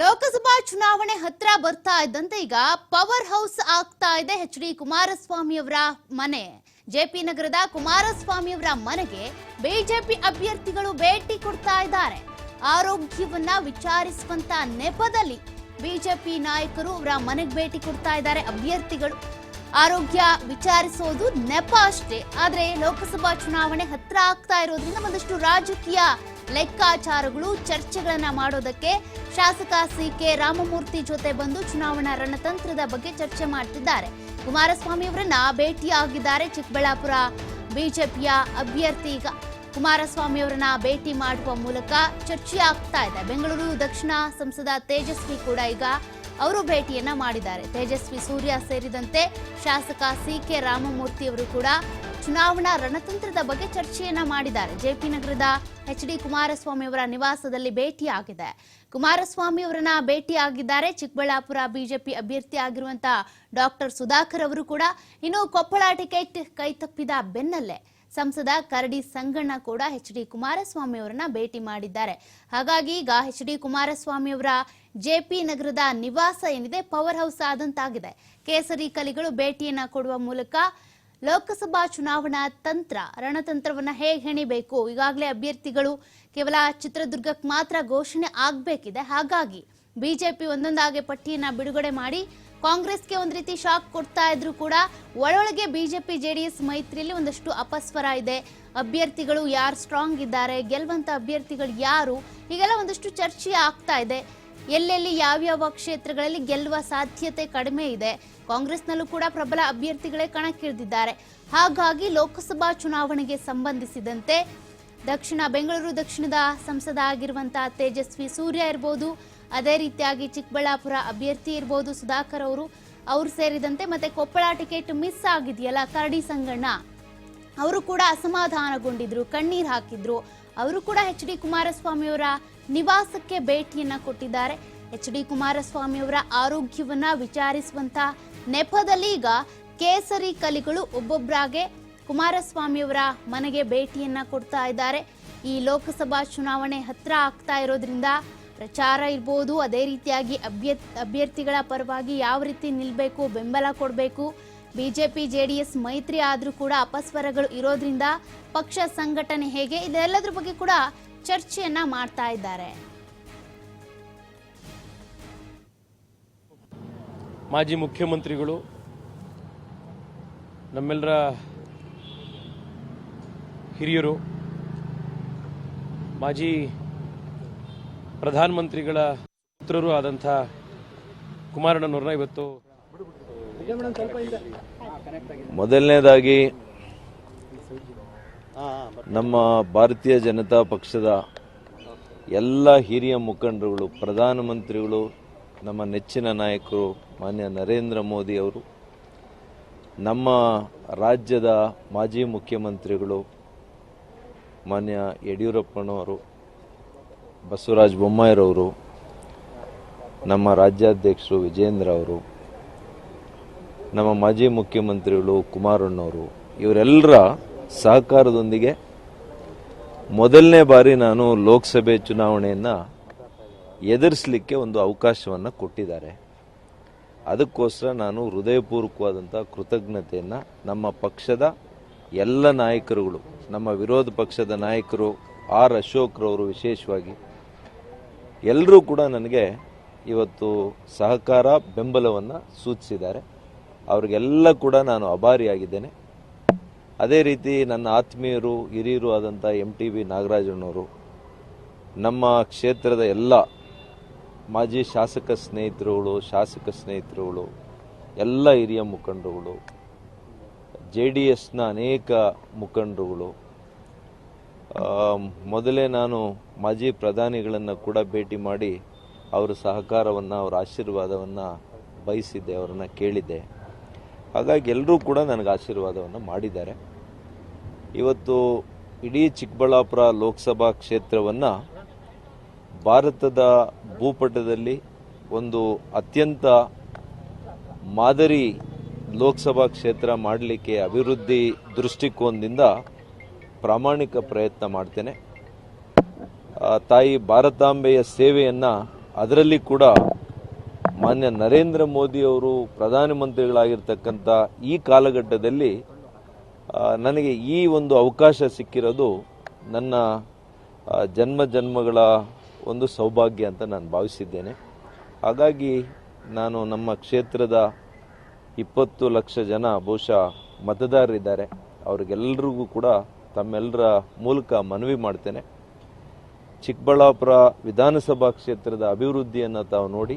ಲೋಕಸಭಾ ಚುನಾವಣೆ ಹತ್ರ ಬರ್ತಾ ಇದ್ದಂತೆ ಈಗ ಪವರ್ ಹೌಸ್ ಆಗ್ತಾ ಇದೆ ಎಚ್ ಡಿ ಕುಮಾರಸ್ವಾಮಿ ಅವರ ಮನೆ. ಜೆಪಿ ನಗರದ ಕುಮಾರಸ್ವಾಮಿ ಅವರ ಮನೆಗೆ ಬಿಜೆಪಿ ಅಭ್ಯರ್ಥಿಗಳು ಭೇಟಿ ಕೊಡ್ತಾ ಇದ್ದಾರೆ. ಆರೋಗ್ಯವನ್ನ ವಿಚಾರಿಸುವಂತ ನೆಪದಲ್ಲಿ ಬಿಜೆಪಿ ನಾಯಕರು ಅವರ ಮನೆಗೆ ಭೇಟಿ ಕೊಡ್ತಾ ಇದ್ದಾರೆ ಅಭ್ಯರ್ಥಿಗಳು. ಆರೋಗ್ಯ ವಿಚಾರಿಸೋದು ನೆಪ ಅಷ್ಟೇ. ಆದ್ರೆ ಲೋಕಸಭಾ ಚುನಾವಣೆ ಹತ್ರ ಆಗ್ತಾ ಇರೋದ್ರಿಂದ ಒಂದಷ್ಟು ರಾಜಕೀಯ ಲೆಕ್ಕಾಚಾರಗಳು, ಚರ್ಚೆಗಳನ್ನು ಮಾಡೋದಕ್ಕೆ ಶಾಸಕ ಸಿ ಕೆ ರಾಮಮೂರ್ತಿ ಜೊತೆ ಬಂದು ಚುನಾವಣಾ ರಣತಂತ್ರದ ಬಗ್ಗೆ ಚರ್ಚೆ ಮಾಡ್ತಿದ್ದಾರೆ. ಕುಮಾರಸ್ವಾಮಿ ಅವರನ್ನ ಭೇಟಿಯಾಗಿದ್ದಾರೆ ಚಿಕ್ಕಬಳ್ಳಾಪುರ ಬಿಜೆಪಿಯ ಅಭ್ಯರ್ಥಿ ಈಗ. ಕುಮಾರಸ್ವಾಮಿ ಅವರನ್ನ ಭೇಟಿ ಮಾಡುವ ಮೂಲಕ ಚರ್ಚೆ ಆಗ್ತಾ ಇದೆ. ಬೆಂಗಳೂರು ದಕ್ಷಿಣ ಸಂಸದ ತೇಜಸ್ವಿ ಕೂಡ ಈಗ ಅವರು ಭೇಟಿಯನ್ನ ಮಾಡಿದ್ದಾರೆ. ತೇಜಸ್ವಿ ಸೂರ್ಯ ಸೇರಿದಂತೆ ಶಾಸಕ ಸಿ ಕೆ ರಾಮಮೂರ್ತಿ ಅವರು ಕೂಡ ಚುನಾವಣಾ ರಣತಂತ್ರದ ಬಗ್ಗೆ ಚರ್ಚೆಯನ್ನ ಮಾಡಿದ್ದಾರೆ. ಜೆಪಿ ನಗರದ ಎಚ್ ಡಿ ಕುಮಾರಸ್ವಾಮಿ ಅವರ ನಿವಾಸದಲ್ಲಿ ಭೇಟಿಯಾಗಿದೆ. ಕುಮಾರಸ್ವಾಮಿ ಅವರನ್ನ ಭೇಟಿಯಾಗಿದ್ದಾರೆ. ಚಿಕ್ಕಬಳ್ಳಾಪುರ ಬಿಜೆಪಿ ಅಭ್ಯರ್ಥಿ ಆಗಿರುವಂತಹ ಡಾಕ್ಟರ್ ಸುಧಾಕರ್ ಅವರು ಕೂಡ ಇನ್ನು ಕೊಪ್ಪಳ ಟಿಕೆಟ್ ಕೈತಪ್ಪಿದ ಬೆನ್ನಲ್ಲೇ ಸಂಸದ ಕರಡಿ ಸಂಗಣ್ಣ ಕೂಡ ಎಚ್ ಡಿ ಕುಮಾರಸ್ವಾಮಿ ಅವರನ್ನ ಭೇಟಿ ಮಾಡಿದ್ದಾರೆ. ಹಾಗಾಗಿ ಈಗ ಎಚ್ ಡಿ ಕುಮಾರಸ್ವಾಮಿ ಅವರ ಜೆಪಿ ನಗರದ ನಿವಾಸ ಏನಿದೆ ಪವರ್ ಹೌಸ್ ಆದಂತಾಗಿದೆ. ಕೇಸರಿ ಕಲಿಗಳು ಭೇಟಿಯನ್ನ ಕೊಡುವ ಮೂಲಕ ಲೋಕಸಭಾ ಚುನಾವಣಾ ತಂತ್ರ, ರಣತಂತ್ರವನ್ನ ಹೇಗೆ ಹೆಣಿಬೇಕು? ಈಗಾಗಲೇ ಅಭ್ಯರ್ಥಿಗಳು ಕೇವಲ ಚಿತ್ರದುರ್ಗಕ್ಕೆ ಮಾತ್ರ ಘೋಷಣೆ ಆಗಬೇಕಿದೆ. ಹಾಗಾಗಿ ಬಿಜೆಪಿ ಒಂದೊಂದಾಗಿ ಪಟ್ಟಿಯನ್ನ ಬಿಡುಗಡೆ ಮಾಡಿ ಕಾಂಗ್ರೆಸ್ಗೆ ಒಂದು ರೀತಿ ಶಾಕ್ ಕೊಡ್ತಾ ಇದ್ರು ಕೂಡ ಒಳೊಳಗೆ ಬಿಜೆಪಿ, ಜೆಡಿಎಸ್ ಮೈತ್ರಿಯಲ್ಲಿ ಒಂದಷ್ಟು ಅಪಸ್ವರ ಇದೆ. ಅಭ್ಯರ್ಥಿಗಳು ಯಾರು ಸ್ಟ್ರಾಂಗ್ ಇದ್ದಾರೆ ಗೆಲ್ಲುವಂಥ ಅಭ್ಯರ್ಥಿಗಳು ಯಾರು, ಹೀಗೆಲ್ಲ ಒಂದಷ್ಟು ಚರ್ಚೆ ಆಗ್ತಾ ಇದೆ. ಎಲ್ಲೆಲ್ಲಿ ಯಾವ್ಯಾವ ಕ್ಷೇತ್ರಗಳಲ್ಲಿ ಗೆಲ್ಲುವ ಸಾಧ್ಯತೆ ಕಡಿಮೆ ಇದೆ, ಕಾಂಗ್ರೆಸ್ನಲ್ಲೂ ಕೂಡ ಪ್ರಬಲ ಅಭ್ಯರ್ಥಿಗಳೇ ಕಣಕ್ಕಿಳಿದಿದ್ದಾರೆ. ಹಾಗಾಗಿ ಲೋಕಸಭಾ ಚುನಾವಣೆಗೆ ಸಂಬಂಧಿಸಿದಂತೆ ದಕ್ಷಿಣ ಬೆಂಗಳೂರು ದಕ್ಷಿಣದ ಸಂಸದ ಆಗಿರುವಂತಹ ತೇಜಸ್ವಿ ಸೂರ್ಯ ಇರ್ಬೋದು ಅದೇ ರೀತಿಯಾಗಿ ಚಿಕ್ಕಬಳ್ಳಾಪುರ ಅಭ್ಯರ್ಥಿ ಇರ್ಬೋದು ಸುಧಾಕರ್ ಅವರು, ಅವ್ರು ಸೇರಿದಂತೆ ಮತ್ತೆ ಕೊಪ್ಪಳ ಟಿಕೆಟ್ ಮಿಸ್ ಆಗಿದೆಯಲ್ಲ, ಕರಡಿ ಸಂಗಣ್ಣ. ಅವರು ಕೂಡ ಅಸಮಾಧಾನಗೊಂಡಿದ್ರು, ಕಣ್ಣೀರು ಹಾಕಿದ್ರು. ಅವರು ಕೂಡ ಎಚ್ ಡಿ ಕುಮಾರಸ್ವಾಮಿ ಅವರ ನಿವಾಸಕ್ಕೆ ಭೇಟಿಯನ್ನ ಕೊಟ್ಟಿದ್ದಾರೆ. ಎಚ್ ಡಿ ಕುಮಾರಸ್ವಾಮಿ ಅವರ ಆರೋಗ್ಯವನ್ನ ವಿಚಾರಿಸುವಂತ ನೆಪದಲ್ಲಿ ಈಗ ಕೇಸರಿ ಕಲಿಗಳು ಒಬ್ಬೊಬ್ಬರಾಗೆ ಕುಮಾರಸ್ವಾಮಿ ಅವರ ಮನೆಗೆ ಭೇಟಿಯನ್ನ ಕೊಡ್ತಾ ಇದ್ದಾರೆ. ಈ ಲೋಕಸಭಾ ಚುನಾವಣೆ ಹತ್ರ ಆಗ್ತಾ ಇರೋದ್ರಿಂದ ಪ್ರಚಾರ ಇರ್ಬೋದು, ಅದೇ ರೀತಿಯಾಗಿ ಅಭ್ಯರ್ಥಿ, ಅಭ್ಯರ್ಥಿಗಳ ಪರವಾಗಿ ಯಾವ ರೀತಿ ನಿಲ್ಬೇಕು, ಬೆಂಬಲ ಕೊಡಬೇಕು, ಬಿಜೆಪಿ ಎಸ್ ಮೈತ್ರಿ ಆದರೂ ಕೂಡ ಅಪಸ್ವರಗಳು ಇರೋದ್ರಿಂದ ಪಕ್ಷ ಸಂಘಟನೆ ಹೇಗೆ, ಇದೆಲ್ಲದರ ಬಗ್ಗೆ ಕೂಡ ಚರ್ಚೆಯನ್ನ ಮಾಡ್ತಾ ಇದ್ದಾರೆ. ಮಾಜಿ ಮುಖ್ಯಮಂತ್ರಿಗಳು ನಮ್ಮೆಲ್ಲರ ಹಿರಿಯರು, ಮಾಜಿ ಪ್ರಧಾನಮಂತ್ರಿಗಳ ಪುತ್ರರು ಆದಂಥ ಕುಮಾರಣ್ಣನವ್ರನ್ನ ಇವತ್ತು ಮೊದಲನೇದಾಗಿ ನಮ್ಮ ಭಾರತೀಯ ಜನತಾ ಪಕ್ಷದ ಎಲ್ಲ ಹಿರಿಯ ಮುಖಂಡರುಗಳು, ಪ್ರಧಾನಮಂತ್ರಿಗಳು, ನಮ್ಮ ನೆಚ್ಚಿನ ನಾಯಕರು, ಮಾನ್ಯ ನರೇಂದ್ರ ಮೋದಿ ಅವರು, ನಮ್ಮ ರಾಜ್ಯದ ಮಾಜಿ ಮುಖ್ಯಮಂತ್ರಿಗಳು, ಮಾನ್ಯ ಯಡಿಯೂರಪ್ಪನವರು ಬಸವರಾಜ ಬೊಮ್ಮಾಯಿರವರು ನಮ್ಮ ರಾಜ್ಯಾಧ್ಯಕ್ಷರು ವಿಜೇಂದ್ರ ಅವರು, ನಮ್ಮ ಮಾಜಿ ಮುಖ್ಯಮಂತ್ರಿಗಳು ಕುಮಾರಣ್ಣವರು, ಇವರೆಲ್ಲರ ಸಹಕಾರದೊಂದಿಗೆ ಮೊದಲನೇ ಬಾರಿ ನಾನು ಲೋಕಸಭೆ ಚುನಾವಣೆಯನ್ನು ಎದುರಿಸಲಿಕ್ಕೆ ಒಂದು ಅವಕಾಶವನ್ನು ಕೊಟ್ಟಿದ್ದಾರೆ. ಅದಕ್ಕೋಸ್ಕರ ನಾನು ಹೃದಯಪೂರ್ವಕವಾದಂಥ ಕೃತಜ್ಞತೆಯನ್ನು ನಮ್ಮ ಪಕ್ಷದ ಎಲ್ಲ ನಾಯಕರುಗಳು, ನಮ್ಮ ವಿರೋಧ ಪಕ್ಷದ ನಾಯಕರು ಆರ್ ಅಶೋಕ್ರವರು ವಿಶೇಷವಾಗಿ ಎಲ್ಲರೂ ಕೂಡ ನನಗೆ ಇವತ್ತು ಸಹಕಾರ, ಬೆಂಬಲವನ್ನು ಸೂಚಿಸಿದ್ದಾರೆ. ಅವರಿಗೆಲ್ಲ ಕೂಡ ನಾನು ಅಭಾರಿಯಾಗಿದ್ದೇನೆ. ಅದೇ ರೀತಿ ನನ್ನ ಆತ್ಮೀಯರು, ಹಿರಿಯರು ಆದಂಥ ಎಂ ಟಿ ಬಿ ನಾಗರಾಜನವರು, ನಮ್ಮ ಕ್ಷೇತ್ರದ ಎಲ್ಲ ಮಾಜಿ ಶಾಸಕ ಸ್ನೇಹಿತರುಗಳು ಶಾಸಕ ಸ್ನೇಹಿತರುಗಳು, ಎಲ್ಲ ಹಿರಿಯ ಮುಖಂಡರುಗಳು, ಜೆ ಡಿ ಎಸ್ನ ಅನೇಕ ಮುಖಂಡರುಗಳು ಮೊದಲೇ ನಾನು ಮಾಜಿ ಪ್ರಧಾನಿಗಳನ್ನು ಕೂಡ ಭೇಟಿ ಮಾಡಿ ಅವರ ಸಹಕಾರವನ್ನು, ಅವರ ಆಶೀರ್ವಾದವನ್ನು ಬಯಸಿದ್ದೆ, ಅವರನ್ನು ಕೇಳಿದ್ದೆ. ಹಾಗಾಗಿ ಎಲ್ಲರೂ ಕೂಡ ನನಗೆ ಆಶೀರ್ವಾದವನ್ನು ಮಾಡಿದ್ದಾರೆ. ಇವತ್ತು ಇಡೀ ಚಿಕ್ಕಬಳ್ಳಾಪುರ ಲೋಕಸಭಾ ಕ್ಷೇತ್ರವನ್ನು ಭಾರತದ ಭೂಪಟದಲ್ಲಿ ಒಂದು ಅತ್ಯಂತ ಮಾದರಿ ಲೋಕಸಭಾ ಕ್ಷೇತ್ರ ಮಾಡಲಿಕ್ಕೆ ಅಭಿವೃದ್ಧಿ ದೃಷ್ಟಿಕೋನದಿಂದ ಪ್ರಾಮಾಣಿಕ ಪ್ರಯತ್ನ ಮಾಡ್ತೇನೆ. ತಾಯಿ ಭಾರತಾಂಬೆಯ ಸೇವೆಯನ್ನು ಅದರಲ್ಲಿ ಕೂಡ ಮಾನ್ಯ ನರೇಂದ್ರ ಮೋದಿ ಅವರು ಪ್ರಧಾನಮಂತ್ರಿಗಳಾಗಿರ್ತಕ್ಕಂಥ ಈ ಕಾಲಘಟ್ಟದಲ್ಲಿ ನನಗೆ ಈ ಒಂದು ಅವಕಾಶ ಸಿಕ್ಕಿರೋದು ನನ್ನ ಜನ್ಮ ಜನ್ಮಗಳ ಒಂದು ಸೌಭಾಗ್ಯ ಅಂತ ನಾನು ಭಾವಿಸಿದ್ದೇನೆ. ಹಾಗಾಗಿ ನಾನು ನಮ್ಮ ಕ್ಷೇತ್ರದ ಇಪ್ಪತ್ತು ಲಕ್ಷ ಜನ ಬಹುಶಃ ಮತದಾರರಿದ್ದಾರೆ. ಅವ್ರಿಗೆಲ್ಲರಿಗೂ ಕೂಡ ತಮ್ಮೆಲ್ಲರ ಮೂಲಕ ಮನವಿ ಮಾಡ್ತೇನೆ. ಚಿಕ್ಕಬಳ್ಳಾಪುರ ವಿಧಾನಸಭಾ ಕ್ಷೇತ್ರದ ಅಭಿವೃದ್ಧಿಯನ್ನು ತಾವು ನೋಡಿ,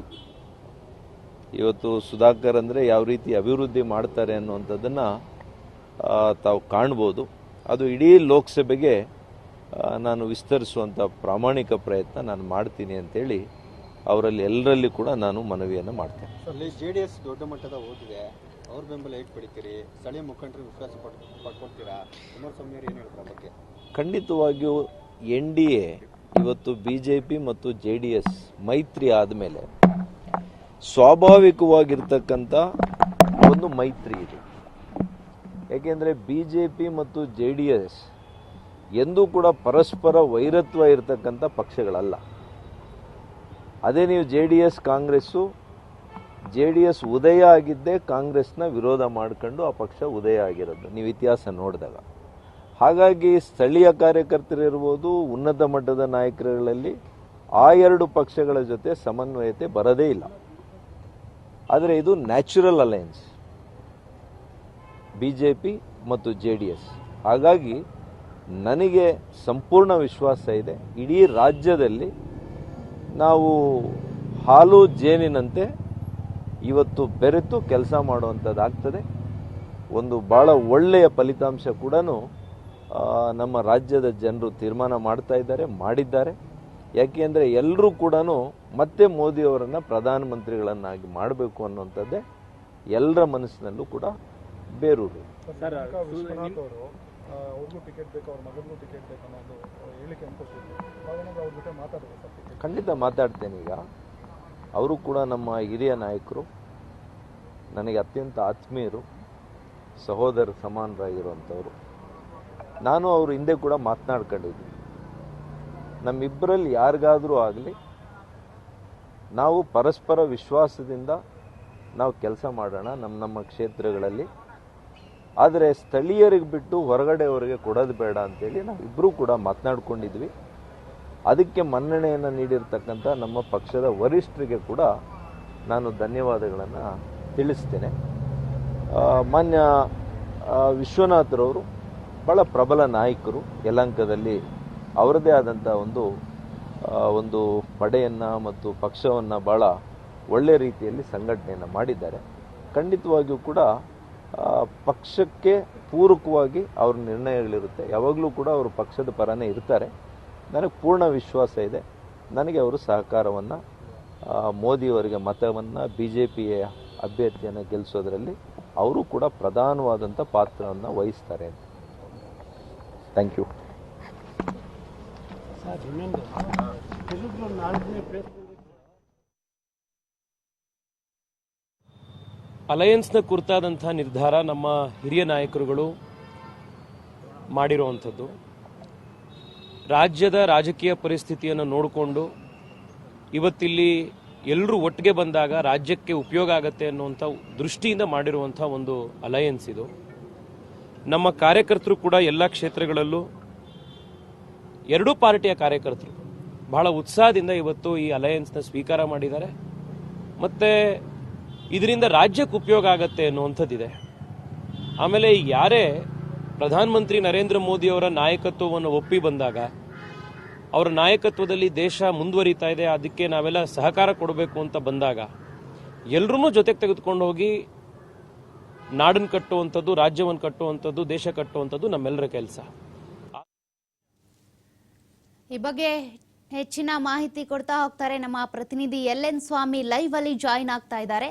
ಇವತ್ತು ಸುಧಾಕರ್ ಅಂದರೆ ಯಾವ ರೀತಿ ಅಭಿವೃದ್ಧಿ ಮಾಡ್ತಾರೆ ಅನ್ನುವಂಥದ್ದನ್ನು ತಾವು ಕಾಣ್ಬೋದು. ಅದು ಇಡೀ ಲೋಕಸಭೆಗೆ ನಾನು ವಿಸ್ತರಿಸುವಂಥ ಪ್ರಾಮಾಣಿಕ ಪ್ರಯತ್ನ ನಾನು ಮಾಡ್ತೀನಿ ಅಂತೇಳಿ ಅವರಲ್ಲಿ ಎಲ್ಲರಲ್ಲಿ ಕೂಡ ನಾನು ಮನವಿಯನ್ನು ಮಾಡ್ತೇನೆ. ಜೆ ಡಿ ಎಸ್ ದೊಡ್ಡ ಮಟ್ಟದ ಓದಿದೆ. ಅವ್ರ ಬೆಂಬಲ ಹೇಗೆ ಪಡಿತೀರಿ ಸ್ಥಳೀಯ ಮುಖಂಡರು ವಿಶ್ವಾಸ ಪಡ್ ಪಡ್ಕೊಳ್ತೀರಾ ಕುಮಾರಸ್ವಾಮಿ ಅವರು ಏನು ಹೇಳ್ತಾರೆ ಬಗ್ಗೆ? ಖಂಡಿತವಾಗಿಯೂ ಎನ್ ಡಿ ಎ, ಇವತ್ತು ಬಿ ಜೆ ಪಿ ಮತ್ತು ಜೆ ಡಿ ಎಸ್ ಮೈತ್ರಿ ಆದಮೇಲೆ ಸ್ವಾಭಾವಿಕವಾಗಿರ್ತಕ್ಕಂಥ ಒಂದು ಮೈತ್ರಿ ಇದು. ಏಕೆಂದರೆ ಬಿ ಜೆ ಪಿ ಮತ್ತು ಜೆ ಡಿ ಎಸ್ ಎಂದೂ ಕೂಡ ಪರಸ್ಪರ ವೈರತ್ವ ಇರತಕ್ಕಂಥ ಪಕ್ಷಗಳಲ್ಲ. ಅದೇ ನೀವು J D S, Congress J D S ಉದಯ ಆಗಿದ್ದೇ ಕಾಂಗ್ರೆಸ್ನ ವಿರೋಧ ಮಾಡ್ಕೊಂಡು ಆ ಪಕ್ಷ ಉದಯ ಆಗಿರೋದು. ನೀವು ಇತಿಹಾಸ ನೋಡಿದಾಗ. ಹಾಗಾಗಿ ಸ್ಥಳೀಯ ಕಾರ್ಯಕರ್ತರಿರ್ಬೋದು ಉನ್ನತ ಮಟ್ಟದ ನಾಯಕರುಗಳಲ್ಲಿ ಆ ಎರಡು ಪಕ್ಷಗಳ ಜೊತೆ ಸಮನ್ವಯತೆ ಬರದೇ ಇಲ್ಲ. ಆದರೆ ಇದು natural alliance B J P ಮತ್ತು ಜೆ ಡಿ ಎಸ್ ಹಾಗಾಗಿ ನನಗೆ ಸಂಪೂರ್ಣ ವಿಶ್ವಾಸ ಇದೆ. ಇಡೀ ರಾಜ್ಯದಲ್ಲಿ ನಾವು ಹಾಲು ಜೇನಿನಂತೆ ಇವತ್ತು ಬೆರೆತು ಕೆಲಸ ಮಾಡುವಂಥದ್ದಾಗ್ತದೆ ಒಂದು ಭಾಳ ಒಳ್ಳೆಯ ಫಲಿತಾಂಶ ಕೂಡ ನಮ್ಮ ರಾಜ್ಯದ ಜನರು ತೀರ್ಮಾನ ಮಾಡ್ತಾ ಇದ್ದಾರೆ ಮಾಡಿದ್ದಾರೆ. ಯಾಕೆಂದರೆ ಎಲ್ಲರೂ ಕೂಡ ಮತ್ತೆ ಮೋದಿಯವರನ್ನು ಪ್ರಧಾನಮಂತ್ರಿಗಳನ್ನಾಗಿ ಮಾಡಬೇಕು ಅನ್ನುವಂಥದ್ದೇ ಎಲ್ಲರ ಮನಸ್ಸಿನಲ್ಲೂ ಕೂಡ ಬೇರೂರು. ವಿಶ್ವನಾಥ್ ಅವರು ಅವ್ರಿಗೂ ಟಿಕೆಟ್ ಬೇಕು ಅವ್ರ ಮಗನಿಗೂ ಟಿಕೆಟ್ ಬೇಕು ಅನ್ನೋದು ಹೇಳಿಕೆ ಅನ್ಕೊಳ್ತಿದ್ರು ಅವಾಗೇನಾದ್ರು ಅವ್ರ ಜೊತೆ ಮಾತಾಡೋದು ಸರ್. ಖಂಡಿತ ಮಾತಾಡ್ತೇನೆ ಈಗ. ಅವರು ಕೂಡ ನಮ್ಮ ಹಿರಿಯ ನಾಯಕರು, ನನಗೆ ಅತ್ಯಂತ ಆತ್ಮೀಯರು, ಸಹೋದರ ಸಮಾನರಾಗಿರುವಂಥವ್ರು. ನಾನು ಅವರು ಹಿಂದೆ ಕೂಡ ಮಾತನಾಡ್ಕೊಂಡಿದ್ದೀನಿ ನಮ್ಮಿಬ್ಬರಲ್ಲಿ ಯಾರಿಗಾದರೂ ಆಗಲಿ, ನಾವು ಪರಸ್ಪರ ವಿಶ್ವಾಸದಿಂದ ನಾವು ಕೆಲಸ ಮಾಡೋಣ ನಮ್ಮ ನಮ್ಮ ಕ್ಷೇತ್ರಗಳಲ್ಲಿ. ಆದರೆ ಸ್ಥಳೀಯರಿಗೆ ಬಿಟ್ಟು ಹೊರಗಡೆಯವರಿಗೆ ಕೊಡೋದು ಬೇಡ ಅಂತೇಳಿ ನಾವಿಬ್ಬರೂ ಕೂಡ ಮಾತನಾಡ್ಕೊಂಡಿದ್ವಿ. ಅದಕ್ಕೆ ಮನ್ನಣೆಯನ್ನು ನೀಡಿರ್ತಕ್ಕಂಥ ನಮ್ಮ ಪಕ್ಷದ ವರಿಷ್ಠರಿಗೆ ಕೂಡ ನಾನು ಧನ್ಯವಾದಗಳನ್ನು ತಿಳಿಸ್ತೇನೆ. ಮಾನ್ಯ ವಿಶ್ವನಾಥರವರು ಭಾಳ ಪ್ರಬಲ ನಾಯಕರು. ಯಲಂಕದಲ್ಲಿ ಅವರದೇ ಆದಂಥ ಒಂದು ಒಂದು ಪಡೆಯನ್ನು ಮತ್ತು ಪಕ್ಷವನ್ನು ಭಾಳ ಒಳ್ಳೆಯ ರೀತಿಯಲ್ಲಿ ಸಂಘಟನೆಯನ್ನು ಮಾಡಿದ್ದಾರೆ. ಖಂಡಿತವಾಗಿಯೂ ಕೂಡ ಪಕ್ಷಕ್ಕೆ ಪೂರಕವಾಗಿ ಅವ್ರ ನಿರ್ಣಯಗಳಿರುತ್ತೆ. ಯಾವಾಗಲೂ ಕೂಡ ಅವರು ಪಕ್ಷದ ಪರನೇ ಇರ್ತಾರೆ. ನನಗೆ ಪೂರ್ಣ ವಿಶ್ವಾಸ ಇದೆ. ನನಗೆ ಅವರು ಸಹಕಾರವನ್ನು ಮೋದಿಯವರಿಗೆ ಮತವನ್ನು ಬಿ ಜೆ ಪಿಯ ಅಭ್ಯರ್ಥಿಯನ್ನು ಗೆಲ್ಲಿಸೋದ್ರಲ್ಲಿ ಅವರು ಕೂಡ ಪ್ರಧಾನವಾದಂಥ ಪಾತ್ರವನ್ನು ವಹಿಸ್ತಾರೆ ಅಂತ. ಥ್ಯಾಂಕ್ ಯು ಅಲಯನ್ಸ್ನ ಕುರಿತಾದಂಥ ನಿರ್ಧಾರ ನಮ್ಮ ಹಿರಿಯ ನಾಯಕರುಗಳು ಮಾಡಿರುವಂಥದ್ದು. ರಾಜ್ಯದ ರಾಜಕೀಯ ಪರಿಸ್ಥಿತಿಯನ್ನು ನೋಡಿಕೊಂಡು ಇವತ್ತಿಲ್ಲಿ ಎಲ್ಲರೂ ಒಟ್ಟಿಗೆ ಬಂದಾಗ ರಾಜ್ಯಕ್ಕೆ ಉಪಯೋಗ ಆಗತ್ತೆ ಅನ್ನುವಂಥ ದೃಷ್ಟಿಯಿಂದ ಮಾಡಿರುವಂಥ ಒಂದು ಅಲಯನ್ಸ್ ಇದು. ನಮ್ಮ ಕಾರ್ಯಕರ್ತರು ಕೂಡ ಎಲ್ಲ ಕ್ಷೇತ್ರಗಳಲ್ಲೂ ಎರಡೂ ಪಾರ್ಟಿಯ ಕಾರ್ಯಕರ್ತರು ಬಹಳ ಉತ್ಸಾಹದಿಂದ ಇವತ್ತು ಈ ಅಲಯನ್ಸ್ನ ಸ್ವೀಕಾರ ಮಾಡಿದ್ದಾರೆ. ಮತ್ತು ಇದರಿಂದ ರಾಜ್ಯಕ್ಕೆ ಉಪಯೋಗ ಆಗತ್ತೆ ಅನ್ನುವಂಥದ್ದಿದೆ. ಆಮೇಲೆ ಯಾರೇ ಪ್ರಧಾನಮಂತ್ರಿ ನರೇಂದ್ರ ಮೋದಿಯವರ ನಾಯಕತ್ವವನ್ನು ಒಪ್ಪಿ ಬಂದಾಗ ಅವರ ನಾಯಕತ್ವದಲ್ಲಿ ದೇಶ ಮುಂದುವರಿತಾ ಇದೆ, ಅದಕ್ಕೆ ನಾವೆಲ್ಲ ಸಹಕಾರ ಕೊಡಬೇಕು ಅಂತ ಬಂದಾಗ ಎಲ್ಲರೂ ಜೊತೆಗೆ ತೆಗೆದುಕೊಂಡು ಹೋಗಿ ನಾಡನ್ನು ಕಟ್ಟುವಂಥದ್ದು, ರಾಜ್ಯವನ್ನು ಕಟ್ಟುವಂಥದ್ದು, ದೇಶ ಕಟ್ಟುವಂಥದ್ದು ನಮ್ಮೆಲ್ಲರ ಕೆಲಸ. ಈ ಬಗ್ಗೆ ಹೆಚ್ಚಿನ ಮಾಹಿತಿ ಕೊಡ್ತಾ ಹೋಗ್ತಾರೆ ನಮ್ಮ ಪ್ರತಿನಿಧಿ ಎಲ್ ಎನ್ ಸ್ವಾಮಿ ಲೈವ್ ಅಲ್ಲಿ ಜಾಯಿನ್ ಆಗ್ತಾ ಇದ್ದಾರೆ.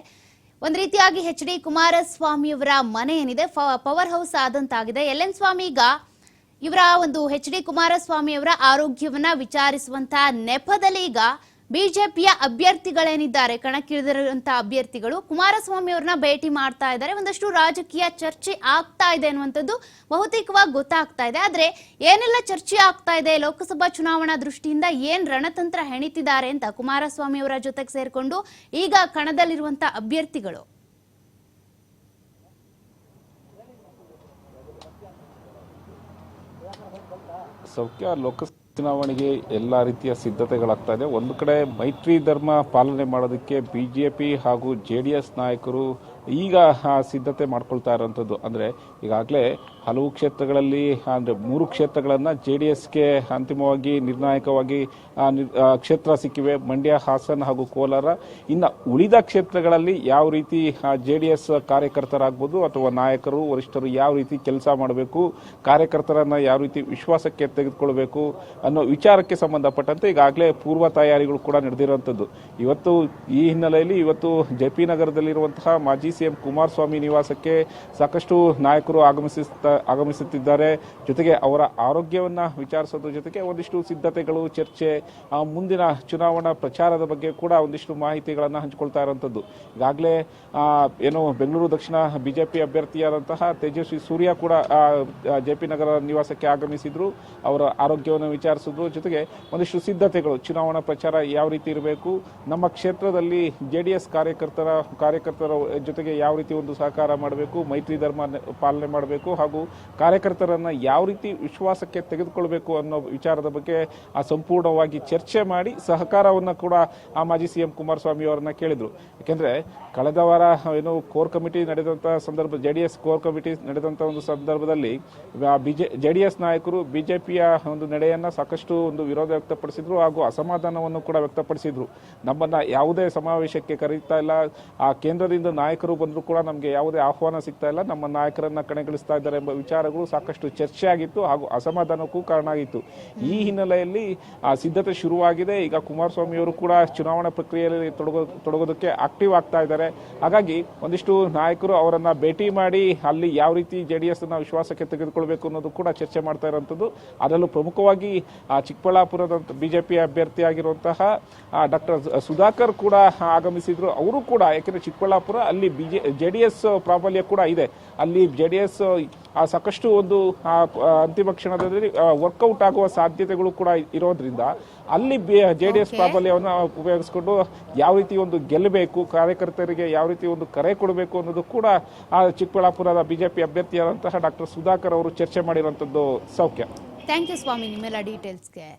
ಒಂದ್ ರೀತಿಯಾಗಿ ಎಚ್ ಡಿ ಕುಮಾರಸ್ವಾಮಿ ಅವರ ಮನೆ ಏನಿದೆ ಪವರ್ ಹೌಸ್ ಆದಂತಾಗಿದೆ. ಎಲ್ ಎನ್ ಸ್ವಾಮಿ ಈಗ ಇವರ ಒಂದು ಎಚ್ ಡಿ ಕುಮಾರಸ್ವಾಮಿ ಅವರ ಆರೋಗ್ಯವನ್ನ ವಿಚಾರಿಸುವಂತಹ ನೆಪದಲ್ಲಿ ಈಗ ಬಿಜೆಪಿಯ ಅಭ್ಯರ್ಥಿಗಳೇನಿದ್ದಾರೆ, ಕಣಕ್ಕಿಳಿದಿರುವಂತಹ ಅಭ್ಯರ್ಥಿಗಳು ಕುಮಾರಸ್ವಾಮಿ ಅವ್ರನ್ನ ಭೇಟಿ ಮಾಡ್ತಾ ಇದ್ದಾರೆ. ಒಂದಷ್ಟು ರಾಜಕೀಯ ಚರ್ಚೆ ಆಗ್ತಾ ಇದೆ ಅನ್ನುವಂಥದ್ದು ಬಹುತೇಕವಾಗಿ ಗೊತ್ತಾಗ್ತಾ ಇದೆ. ಆದ್ರೆ ಏನೆಲ್ಲ ಚರ್ಚೆ ಆಗ್ತಾ ಇದೆ, ಲೋಕಸಭಾ ಚುನಾವಣಾ ದೃಷ್ಟಿಯಿಂದ ಏನ್ ರಣತಂತ್ರ ಹೆಣಿತಿದ್ದಾರೆ ಅಂತ ಕುಮಾರಸ್ವಾಮಿ ಅವರ ಜೊತೆಗೆ ಸೇರಿಕೊಂಡು ಈಗ ಕಣದಲ್ಲಿರುವಂತಹ ಅಭ್ಯರ್ಥಿಗಳು. ಸೌಖ್ಯ ಲೋಕ ಚುನಾವಣೆಗೆ ಎಲ್ಲ ರೀತಿಯ ಸಿದ್ಧತೆಗಳಾಗ್ತಾ ಇದೆ. ಒಂದು ಕಡೆ ಮೈತ್ರಿ ಧರ್ಮ ಪಾಲನೆ ಮಾಡೋದಕ್ಕೆ ಬಿಜೆಪಿ ಹಾಗೂ ಜೆ ನಾಯಕರು ಈಗ ಸಿದ್ಧತೆ ಮಾಡ್ಕೊಳ್ತಾ ಇರೋಂಥದ್ದು. ಅಂದರೆ, ಈಗಾಗಲೇ ಹಲವು ಕ್ಷೇತ್ರಗಳಲ್ಲಿ, ಅಂದರೆ, ಮೂರು ಕ್ಷೇತ್ರಗಳನ್ನು ಜೆ ಡಿ ಎಸ್ಗೆ ಅಂತಿಮವಾಗಿ ನಿರ್ಣಾಯಕವಾಗಿ ಕ್ಷೇತ್ರ ಸಿಕ್ಕಿವೆ. ಮಂಡ್ಯ, ಹಾಸನ ಹಾಗೂ ಕೋಲಾರ. ಇನ್ನು ಉಳಿದ ಕ್ಷೇತ್ರಗಳಲ್ಲಿ ಯಾವ ರೀತಿ ಜೆ ಡಿ ಎಸ್ ಕಾರ್ಯಕರ್ತರಾಗ್ಬೋದು ಅಥವಾ ನಾಯಕರು, ವರಿಷ್ಠರು ಯಾವ ರೀತಿ ಕೆಲಸ ಮಾಡಬೇಕು, ಕಾರ್ಯಕರ್ತರನ್ನು ಯಾವ ರೀತಿ ವಿಶ್ವಾಸಕ್ಕೆ ತೆಗೆದುಕೊಳ್ಬೇಕು ಅನ್ನೋ ವಿಚಾರಕ್ಕೆ ಸಂಬಂಧಪಟ್ಟಂತೆ ಈಗಾಗಲೇ ಪೂರ್ವ ತಯಾರಿಗಳು ಕೂಡ ನಡೆದಿರುವಂಥದ್ದು ಇವತ್ತು ಈ ಹಿನ್ನೆಲೆಯಲ್ಲಿ ಇವತ್ತು ಜೆ ಪಿ ನಗರದಲ್ಲಿರುವಂತಹ ಮಾಜಿ ಸಿಎಂ ಕುಮಾರಸ್ವಾಮಿ ನಿವಾಸಕ್ಕೆ ಸಾಕಷ್ಟು ನಾಯಕರು ಆಗಮಿಸುತ್ತಾ ಆಗಮಿಸುತ್ತಿದ್ದಾರೆ. ಜೊತೆಗೆ ಅವರ ಆರೋಗ್ಯವನ್ನು ವಿಚಾರಿಸೋದ್ರ ಜೊತೆಗೆ ಒಂದಿಷ್ಟು ಸಿದ್ಧತೆಗಳು, ಚರ್ಚೆ ಮುಂದಿನ ಚುನಾವಣಾ ಪ್ರಚಾರದ ಬಗ್ಗೆ ಕೂಡ ಒಂದಿಷ್ಟು ಮಾಹಿತಿಗಳನ್ನು ಹಂಚಿಕೊಳ್ತಾ ಇರುವಂಥದ್ದು ಈಗಾಗಲೇ ಏನು ಬೆಂಗಳೂರು ದಕ್ಷಿಣ ಬಿಜೆಪಿ ಅಭ್ಯರ್ಥಿಯಾದಂತಹ ತೇಜಸ್ವಿ ಸೂರ್ಯ ಕೂಡ ಜೆ ಪಿ ನಗರ ನಿವಾಸಕ್ಕೆ ಆಗಮಿಸಿದ್ರು. ಅವರ ಆರೋಗ್ಯವನ್ನು ವಿಚಾರಿಸಿದ್ರು. ಜೊತೆಗೆ ಒಂದಿಷ್ಟು ಸಿದ್ಧತೆಗಳು, ಚುನಾವಣಾ ಪ್ರಚಾರ ಯಾವ ರೀತಿ ಇರಬೇಕು, ನಮ್ಮ ಕ್ಷೇತ್ರದಲ್ಲಿ ಜೆ ಡಿ ಎಸ್ ಕಾರ್ಯಕರ್ತರ ಕಾರ್ಯಕರ್ತರ ಜೊತೆಗೆ ಯಾವ ರೀತಿ ಒಂದು ಸಹಕಾರ ಮಾಡಬೇಕು, ಮೈತ್ರಿ ಧರ್ಮ ಪಾಲನೆ ಮಾಡಬೇಕು ಹಾಗೂ ಕಾರ್ಯಕರ್ತರನ್ನ ಯಾವ ರೀತಿ ವಿಶ್ವಾಸಕ್ಕೆ ತೆಗೆದುಕೊಳ್ಬೇಕು ಅನ್ನೋ ವಿಚಾರದ ಬಗ್ಗೆ ಆ ಸಂಪೂರ್ಣವಾಗಿ ಚರ್ಚೆ ಮಾಡಿ ಸಹಕಾರವನ್ನು ಕೂಡ ಆ ಮಾಜಿ ಸಿಎಂ ಕುಮಾರಸ್ವಾಮಿ ಅವರನ್ನ ಕೇಳಿದ್ರು. ಯಾಕೆಂದರೆ ಕಳೆದ ವಾರ ಏನು ಕೋರ್ ಕಮಿಟಿ ನಡೆದಂಥ ಸಂದರ್ಭ J D S core committee ನಡೆದಂಥ ಒಂದು ಸಂದರ್ಭದಲ್ಲಿ ಬಿಜೆ ಜೆ ಡಿ ಎಸ್ ನಾಯಕರು ಬಿಜೆಪಿಯ ಒಂದು ನಡೆಯನ್ನ ಸಾಕಷ್ಟು ಒಂದು ವಿರೋಧ ವ್ಯಕ್ತಪಡಿಸಿದ್ರು ಹಾಗೂ ಅಸಮಾಧಾನವನ್ನು ಕೂಡ ವ್ಯಕ್ತಪಡಿಸಿದ್ರು. ನಮ್ಮನ್ನ ಯಾವುದೇ ಸಮಾವೇಶಕ್ಕೆ ಕರೀತಾ ಇಲ್ಲ. ಆ ಕೇಂದ್ರದಿಂದ ನಾಯಕರು ಬಂದರೂ ಕೂಡ ನಮಗೆ ಯಾವುದೇ ಆಹ್ವಾನ ಸಿಗ್ತಾ ಇಲ್ಲ. ನಮ್ಮ ನಾಯಕರನ್ನು ಕಣೆಗಳಿಸ್ತಾ ಇದ್ದಾರೆ ಎಂಬ ವಿಚಾರಗಳು ಸಾಕಷ್ಟು ಚರ್ಚೆ ಆಗಿತ್ತು ಹಾಗೂ ಅಸಮಾಧಾನಕ್ಕೂ ಕಾರಣ ಆಗಿತ್ತು. ಈ ಹಿನ್ನೆಲೆಯಲ್ಲಿ, ಆ, ಸಿದ್ಧತೆ ಶುರುವಾಗಿದೆ. ಈಗ ಕುಮಾರಸ್ವಾಮಿಯವರು ಕೂಡ ಚುನಾವಣಾ ಪ್ರಕ್ರಿಯೆಯಲ್ಲಿ ತೊಡಗೋ, ತೊಡಗೋದಕ್ಕೆ ಆಕ್ಟಿವ್ ಆಗ್ತಾ ಇದ್ದಾರೆ. ಹಾಗಾಗಿ ಒಂದಿಷ್ಟು ನಾಯಕರು ಅವರನ್ನು ಭೇಟಿ ಮಾಡಿ ಅಲ್ಲಿ ಯಾವ ರೀತಿ ಜೆ ಡಿ ಎಸ್ನ ವಿಶ್ವಾಸಕ್ಕೆ ತೆಗೆದುಕೊಳ್ಬೇಕು ಅನ್ನೋದು ಕೂಡ ಚರ್ಚೆ ಮಾಡ್ತಾ ಇರೋಂಥದ್ದು ಅದರಲ್ಲೂ ಪ್ರಮುಖವಾಗಿ, ಆ, ಚಿಕ್ಕಬಳ್ಳಾಪುರದ ಬಿಜೆಪಿ ಅಭ್ಯರ್ಥಿ ಆಗಿರುವಂತಹ ಡಾಕ್ಟರ್ ಸುಧಾಕರ್ ಕೂಡ ಆಗಮಿಸಿದ್ರು. ಅವರು ಕೂಡ, ಯಾಕೆಂದರೆ ಚಿಕ್ಕಬಳ್ಳಾಪುರ ಅಲ್ಲಿ ಬಿಜೆ ಜೆ ಡಿ ಎಸ್ ಪ್ರಾಬಲ್ಯ ಕೂಡ ಇದೆ. ಅಲ್ಲಿ ಜೆ ಡಿ ಎಸ್ ಸಾಕಷ್ಟು ಒಂದು ಅಂತಿಮ ಕ್ಷಣದಲ್ಲಿ ವರ್ಕೌಟ್ ಆಗುವ ಸಾಧ್ಯತೆಗಳು ಕೂಡ ಇರೋದ್ರಿಂದ ಅಲ್ಲಿ ಜೆ ಡಿ ಎಸ್ ಪ್ರಾಬಲ್ಯವನ್ನು ಉಪಯೋಗಿಸ್ಕೊಂಡು ಯಾವ ರೀತಿ ಒಂದು ಗೆಲ್ಲಬೇಕು ಕಾರ್ಯಕರ್ತರಿಗೆ ಯಾವ ರೀತಿ ಒಂದು ಕರೆ ಕೊಡಬೇಕು ಅನ್ನೋದು ಕೂಡ ಆ ಚಿಕ್ಕಬಳ್ಳಾಪುರದ ಬಿಜೆಪಿ ಅಭ್ಯರ್ಥಿಯಾದಂತಹ ಡಾಕ್ಟರ್ ಸುಧಾಕರ್ ಅವರು ಚರ್ಚೆ ಮಾಡಿರುವಂಥದ್ದು ಸೌಖ್ಯ. ಥ್ಯಾಂಕ್ ಯು ಸ್ವಾಮಿ ನಿಮ್ಮೆಲ್ಲ ಡೀಟೇಲ್ಸ್ಗೆ